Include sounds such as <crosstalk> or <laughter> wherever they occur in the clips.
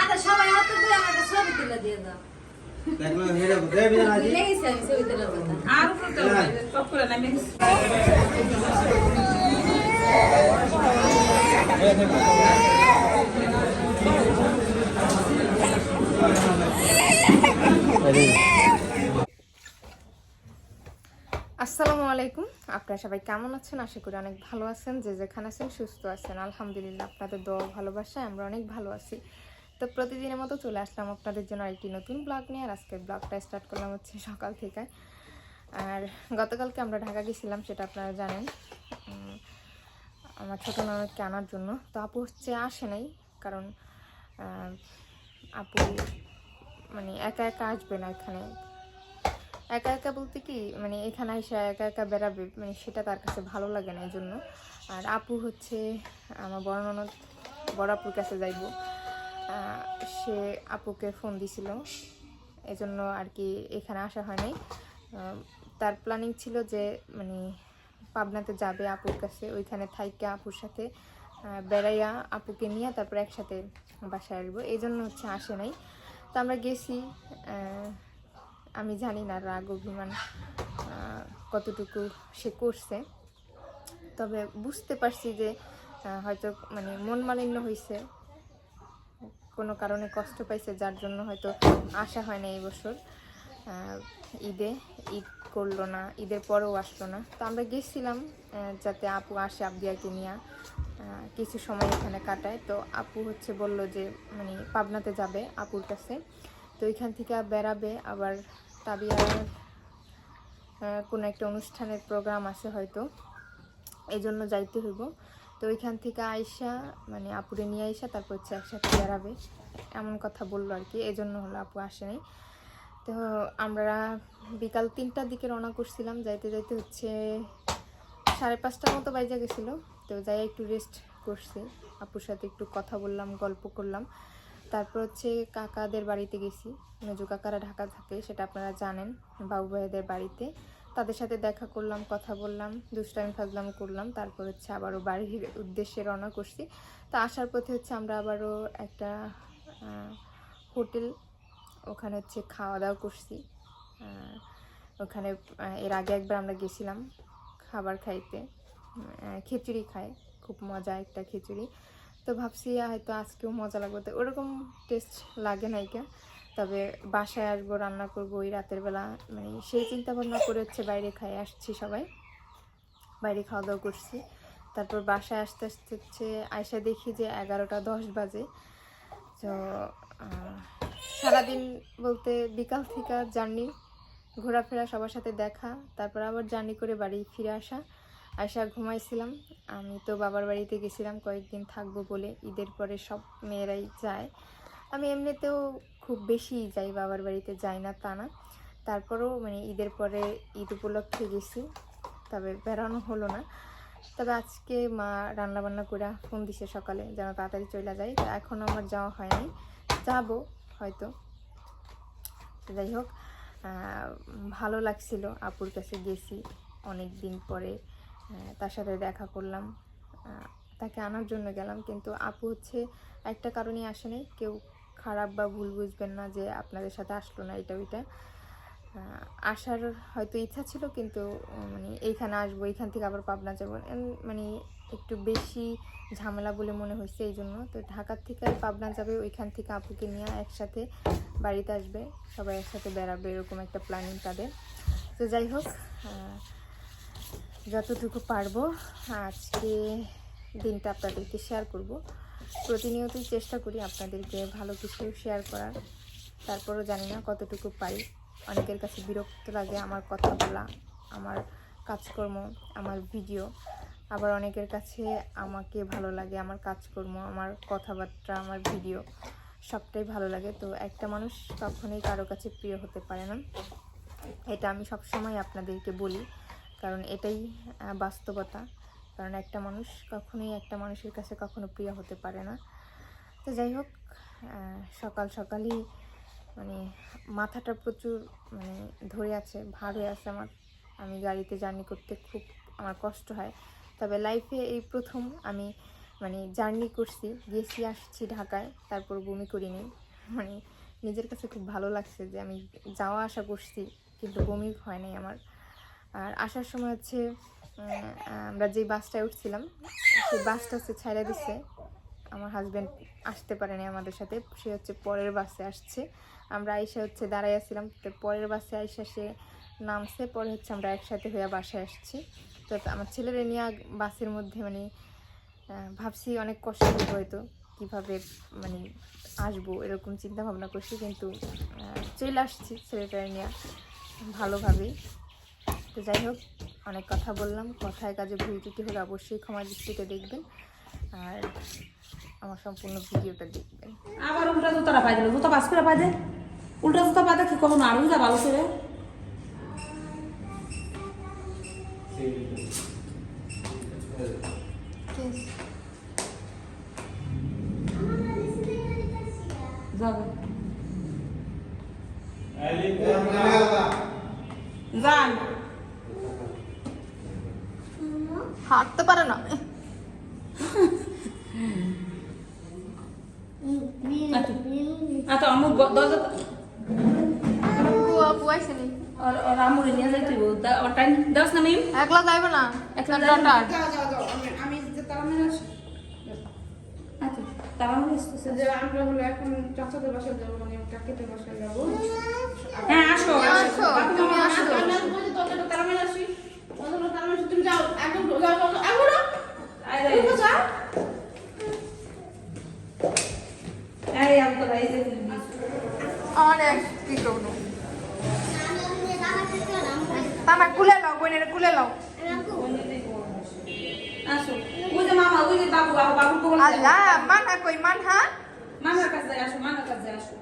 আরে সবাই হাতে করে আমাকে ছবি তুলে দিয়ে দাও। তুলে আর করতে হবে কপুরা নামে আসসালামু আলাইকুম। আপনারা সবাই কেমন আছেন? আশা করি অনেক ভালো আছেন। যে যেখানে আছেন সুস্থ আছেন। আলহামদুলিল্লাহ, আপনাদের দোয়া ভালোবাসায় আমরা অনেক ভালো আছি। তো প্রতিদিনের মতো চলে আসলাম আপনাদের জন্য আরেকটি নতুন ব্লগ নিয়ে। আর আজকে ব্লগটা স্টার্ট করলাম হচ্ছে সকাল থেকে। আর গতকালকে আমরা ঢাকা গেছিলাম, সেটা আপনারা জানেন। আমার ছোটো ননদকে আনার জন্য। তো আপু হচ্ছে আসে নাই, কারণ আপু মানে একা একা আসবে না এখানে। একা একা বলতে কি মানে এখানে এসে একা একা বেড়াবে মানে সেটা তার কাছে ভালো লাগে না এই জন্য আর আপু হচ্ছে আমার বড় ননদ, বড় আপুর কাছে যাইব। সে আপুকে ফোন দিছিল। এজন্য আর কি এখানে আসা হয় নাই। তার প্ল্যানিং ছিল যে মানে পাবনাতে যাবে আপুর কাছে, ওইখানে থাইকে আপুর সাথে। বেড়াইয়া আপুকে নিয়ে তারপর একসাথে বাসায় আসব। এই জন্য হচ্ছে আসে নাই। তো আমরা গেছি আমি জানি না রাগ, অভিমান কতটুকু সে করছে। তবে বুঝতে পারছি যে হয়তো মানে মন মালিন্য হয়েছে কোনো কারণে কষ্ট পাইছে, যার জন্য হয়তো আসা হয় না এই বছর। ঈদে ঈদ করল না, ঈদের পরেও আসলো না। তো আমরা গেছিলাম যাতে আপু আসে আবদিয়াকে নিয়ে। কিছু সময় এখানে কাটায়। তো আপু হচ্ছে বলল যে মানে পাবনাতে যাবে আপুর কাছে। তো ওইখান থেকে বেড়াবে। আবার তাবিয়ার কোনো একটা অনুষ্ঠানের প্রোগ্রাম আছে হয়তো। এই জন্য যাইতে হইব। তো ওইখান থেকে আইসা মানে আপুরে নিয়ে আইসা, তারপর হচ্ছে একসাথে বেড়াবে। এমন কথা বলল আর কি। এই জন্য হলো আপু আসে নাই। তো আমরা বিকাল তিনটার দিকে রওনা করছিলাম। যাইতে যাইতে হচ্ছে সাড়ে পাঁচটার মতো বাইজা গেছিল। তো যাই একটু রেস্ট করছি। আপুর সাথে একটু কথা বললাম, গল্প করলাম। তারপর হচ্ছে কাকাদের বাড়িতে গেছি। মেজু কাকারা ঢাকা থাকে, সেটা আপনারা জানেন। বাবু ভাইদের বাড়িতে। তাদের সাথে দেখা করলাম, কথা বললাম দুষ্টাইম ফাজলাম করলাম। তারপর হচ্ছে আবারও বাড়ির উদ্দেশ্যে রওনা করছি। তো আসার পথে হচ্ছে আমরা আবারও একটা হোটেল, ওখানে হচ্ছে খাওয়া দাওয়া করছি ওখানে এর আগে একবার আমরা গেছিলাম খাবার খাইতে। খিচুড়ি খাই খুব মজা একটা খিচুড়ি। তো ভাবছি, হয়তো আজকেও মজা লাগবে। তো ওরকম টেস্ট লাগে নাইকা তবে বাসায় আসব, রান্না করব, ওই রাতের বেলা মানে সেই চিন্তা ভাবনা করে হচ্ছে বাইরে খাই, আসছি সবাই। বাইরে খাওয়া দাওয়া করছি। তারপর বাসায় আসতে আসতে হচ্ছে আয়সা দেখি যে এগারোটা দশ বাজে। তো সারাদিন বলতে বিকাল থেকে জার্নি, ঘোরাফেরা, সবার সাথে দেখা, তারপর আবার জার্নি করে বাড়ি ফিরে আসা। আয়সা ঘুমাইছিলাম। আমি তো বাবার বাড়িতে গেছিলাম, কয়েকদিন থাকব বলে। ঈদের পরে সব মেয়েরাই যায়। আমি এমনিতেও খুব বেশি যাই, বাবার বাড়িতে যাই না তা না। তারপরেও মানে ঈদের পরে ঈদ উপলক্ষে গেছি, তবে বেড়ানো হলো না। তবে আজকে মা রান্না বান্না করে ফোন দিছে সকালে, যেন তাড়াতাড়ি চলে যায়। তো এখনও আমার যাওয়া হয়নি। যাব হয়তো। যাই হোক ভালো লাগছিল আপুর কাছে গেছি অনেক দিন পরে। তার সাথে দেখা করলাম। তাকে আনার জন্য গেলাম, কিন্তু আপু হচ্ছে একটা কারণে আসেনি। কেউ খারাপ বা ভুল বুঝবেন না যে আপনাদের সাথে আসলো না এটা ওইটা। আসার হয়তো ইচ্ছা ছিল, কিন্তু মানে এইখানে আসব, এইখান থেকে আবার পাবনা যাব। মানে একটু বেশি ঝামেলা বলে মনে হয়েছে এই জন্য। তো ঢাকার থেকে পাবনা যাবে, ওইখান থেকে আপুকে নিয়ে একসাথে বাড়িতে আসবে। সবাই একসাথে বেড়াবে, এরকম একটা প্ল্যানিং তাদের। তো যাই হোক যতটুকু পারব আজকে দিনটা আপনাদেরকে শেয়ার করব। প্রতিনিয়তই চেষ্টা করি আপনাদেরকে ভালো কিছু শেয়ার করার। তারপরও জানি না কতটুকু পারি। অনেকের কাছে বিরক্ত লাগে আমার কথা বলা, আমার কাজকর্ম, আমার ভিডিও আবার অনেকের কাছে আমাকে ভালো লাগে আমার কাজকর্ম, আমার কথাবার্তা, আমার ভিডিও সবটাই ভালো লাগে। তো একটা মানুষ কখনোই কারও কাছে প্রিয় হতে পারে না। এটা আমি সবসময় আপনাদেরকে বলি। কারণ এটাই বাস্তবতা। কারণ একটা মানুষ কখনোই একটা মানুষের কাছে কখনো প্রিয় হতে পারে না। তো যাই হোক সকাল সকালই মানে মাথাটা প্রচুর মানে ধরে আছে, ভার হয়ে আছে আমার। আমি গাড়িতে জার্নি করতে খুব আমার কষ্ট হয়। তবে লাইফে এই প্রথম আমি মানে জার্নি করছি, গেছি, আসছি ঢাকায়, তারপর বমি করিনি। মানে নিজের কাছে খুব ভালো লাগছে যে আমি যাওয়া আসা করছি, কিন্তু বমি হয় নাই আমার। আর আসার সময় হচ্ছে আমরা যে বাসটায় উঠছিলাম, সেই বাসটা হচ্ছে ছাইড়া দিছে। আমার হাজব্যান্ড আসতে পারেনি আমাদের সাথে, সে হচ্ছে পরের বাসে আসছে। আমরা আইসা হচ্ছে দাঁড়াই আসছিলাম তো পরের বাসে আইসা সে নামছে, পরে হচ্ছে আমরা একসাথে হয়ে বাসায় আসছি। তো আমার ছেলেরা নিয়ে বাসের মধ্যে মানে ভাবছি অনেক কষ্ট হবে হয়তো, কীভাবে মানে আসব, এরকম চিন্তা ভাবনা করছি, কিন্তু চলে আসছি ছেলেটা নিয়ে ভালোভাবেই তো যাই হোক অনেক কথা বললাম। কথায় কাজে ভুল ত্রুটি হলে অবশ্যই ক্ষমা দৃষ্টিতে দেখবেন। আর আমার সম্পূর্ণ ভিডিওটা দেখবেন। আবার উল্টা জুতাটা পাই দিল। জুতা পাস করে পাই দে। উল্টা জুতা পাই কি কখনো আরও যা ভালো ছেলে যাবে যান হাঁটতে পারে না আচ্ছা আমার দরজা বুয়া বুয়াইছে নি আর আর আমুর নিয়ে যাইতে ওর টাইম না। একলা যাইবে না। একলা যাইবে না। যাও আমি তারা আচ্ছা আসতেছে যে আমরা হলো এখন চাচাদের বাসায় যাব মানে কাকিদের বাসায় যাব। হ্যাঁ আসো আসো, তুমি তারা আসি আসি, তুমি যাও একদম যাও যাও এখনও অনেক কি করব? তামা কুলে লাও বোনের কুলে লাও। আসো। ওই যে মামা ওই যে বাবু বাবু বাবু আল্লাহ মানহা কই মানহা মামার কাছে আসো মামার কাছে আসো।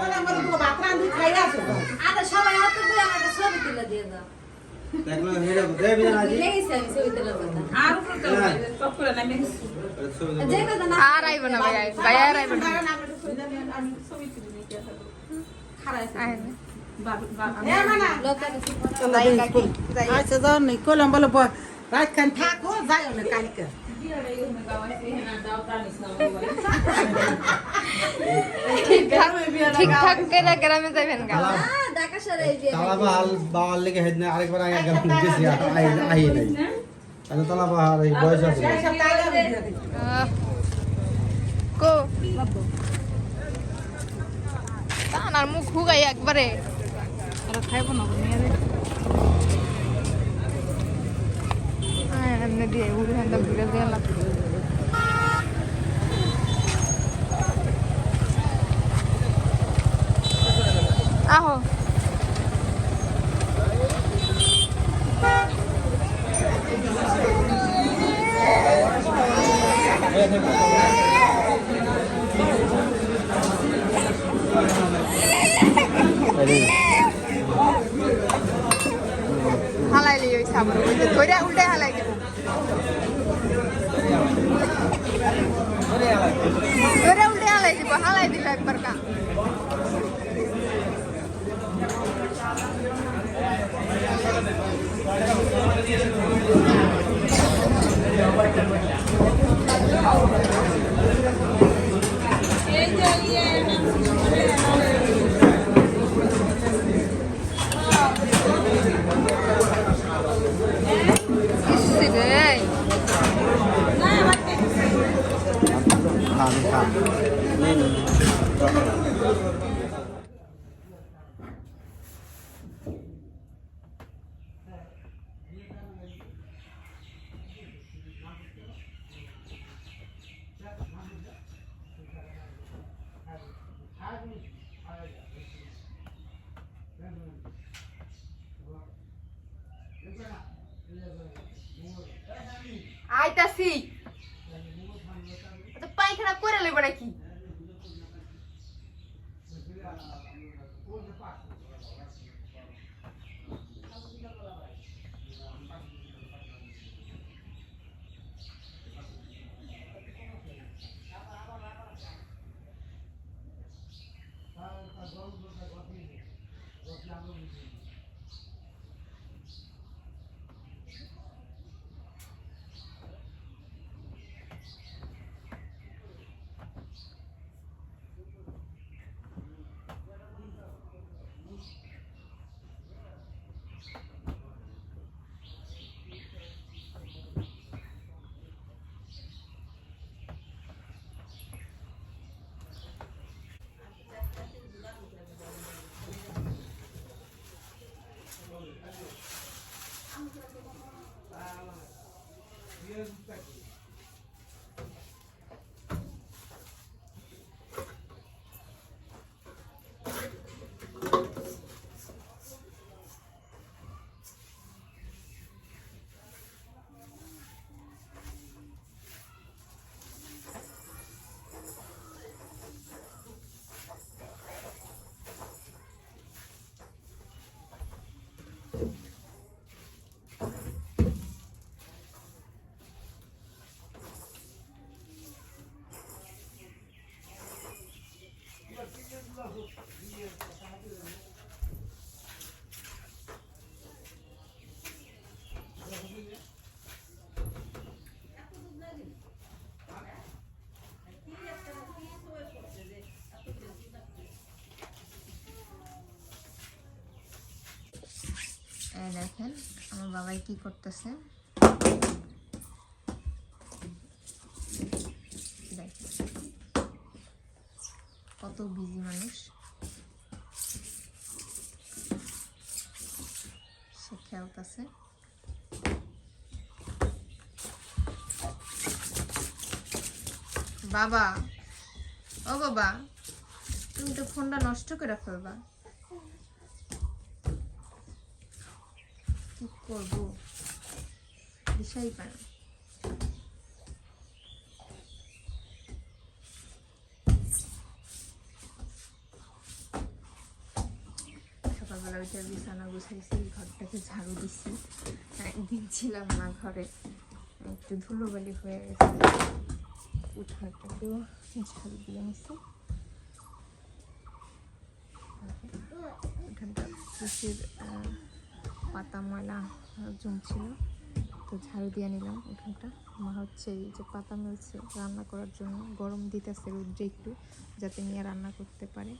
আসো তো। সবাই হাত করে আমাকে ছবি তুলে দিয়ে দাও। দেখল হেরে দেয় বিজন আজি? ভুলে গেছি ছবি তোলার কথা আর উপরে তো টপ করে নামে গেছি যে কথা না আর আইব না ভাই ভাই আর আইব না। আমি ছবি দেন, আমি ছবি তুলে নিতে আসব খারাপ আয় না। বাবু বাবু এ লোকের কাছে যাই কাকি আচ্ছা যাও নি, কইলাম বলো রাত খান থাকো, যাইও কালকে। <laughs> ঠিকঠাক করে গ্রামে যাবেন গা। ঢাকা শহরে এই বিয়ে তালা বাহাল বাহাল লেগে হেদনে আরেকবার আগে গেলাম গেছি আই আই নাই। তাহলে তালা বাহাল এই বয়স আছে। এই সপ্তাহে আগে আমি দিয়ে দিবো। আহ, কো। তানার মুখ হুগাই একবারে। খাইবো না নিয়ে যাই। হ্যাঁ, এমনি দিয়ে উড়ে হান্দা ঘুরে দিয়ে লাগবে আহো হালাইলি ওই সাবর ওই যে ধরে উল্টে হালাই দিব ধরে উল্টে হালাই দিব হালাই দিব একবার কা ইসি রে খান খান আইতাছি তো পায়খানা করে লইব নাকি? দেখেন আমার বাবাই কি করতেছে দেখেন কত বিজি মানুষ। সে খেলতেছে। বাবা, ও বাবা, তুমি তো ফোনটা নষ্ট করে ফেলবা। কি করব? দিশাই পায় বিছানা গুছাইছি, ঘরটাকে ঝাড়ু দিছি একদিন ছিলাম না ঘরে, একটু ধুলোবালি হয়ে গেছে। উঠানটাকেও ঝাড়ু দিয়ে নিছি উঠানটা পাতা ময়লা জমছিল তো ঝাড়ু দিয়ে নিলাম উঠানটা। মা হচ্ছে এই যে পাতা মেলছে রান্না করার জন্য, গরম দিতেছে রোদ্রে একটু, যাতে নিয়ে রান্না করতে পারে।